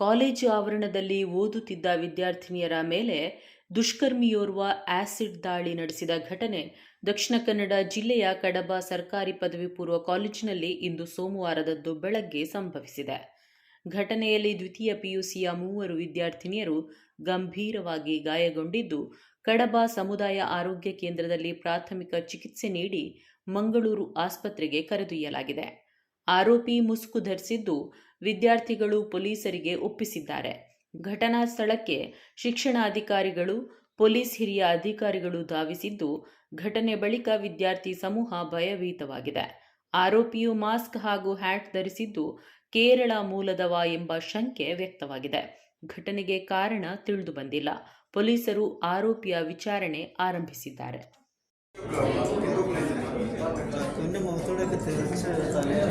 College ಆವರಣದಲ್ಲಿ ಓದುತ್ತಿದ್ದ ವಿದ್ಯಾರ್ಥಿನಿಯರ ಮೇಲೆ ದುಷ್ಕರ್ಮಿಯೋರ್ವ ಆಸಿಡ್ ದಾಳಿ ನಡೆಸಿದ ಘಟನೆ. ದಕ್ಷಿಣ ಕನ್ನಡ ಜಿಲ್ಲೆಯ ಕಡಬ ಸರ್ಕಾರಿ ಪದವಿ ಪೂರ್ವ ಕಾಲೇಜಿನಲ್ಲಿ ಇಂದು ಸೋಮವಾರದದ್ದು ಬೆಳಗ್ಗೆ ಸಂಭವಿಸಿದೆ. ಘಟನೆಯಲ್ಲಿ ದ್ವಿತೀಯ ಪಿಯುಸಿಯ ಮೂವರು ವಿದ್ಯಾರ್ಥಿನಿಯರು ಗಂಭೀರವಾಗಿ ಗಾಯಗೊಂಡಿದ್ದು, ಕಡಬ ಸಮುದಾಯ ಆರೋಗ್ಯ ಕೇಂದ್ರದಲ್ಲಿ ಪ್ರಾಥಮಿಕ ಚಿಕಿತ್ಸೆ ನೀಡಿ ಮಂಗಳೂರು ಆಸ್ಪತ್ರೆಗೆ ಕರೆದೊಯ್ಯಲಾಗಿದೆ. ಆರೋಪಿ ಮುಸುಕು ಧರಿಸಿದ್ದು ವಿದ್ಯಾರ್ಥಿಗಳು ಪೊಲೀಸರಿಗೆ ಒಪ್ಪಿಸಿದ್ದಾರೆ. ಘಟನಾ ಸ್ಥಳಕ್ಕೆ ಶಿಕ್ಷಣಾಧಿಕಾರಿಗಳು, ಪೊಲೀಸ್ ಹಿರಿಯ ಅಧಿಕಾರಿಗಳು ಧಾವಿಸಿದ್ದು, ಘಟನೆ ಬಳಿಕ ವಿದ್ಯಾರ್ಥಿ ಸಮೂಹ ಭಯಭೀತವಾಗಿದೆ. ಆರೋಪಿಯು ಮಾಸ್ಕ್ ಹಾಗೂ ಹ್ಯಾಟ್ ಧರಿಸಿದ್ದು ಕೇರಳ ಮೂಲದವ ಎಂಬ ಶಂಕೆ ವ್ಯಕ್ತವಾಗಿದೆ. ಘಟನೆಗೆ ಕಾರಣ ತಿಳಿದು ಬಂದಿಲ್ಲ ಪೊಲೀಸರು ಆರೋಪಿಯ ವಿಚಾರಣೆ ಆರಂಭಿಸಿದ್ದಾರೆ. പിന്നെ മുഖത്തോടെയൊക്കെ തെറിച്ച് തലയിൽ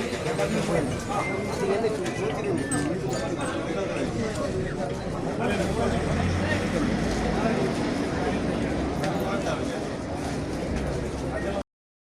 పగిలిపోయింది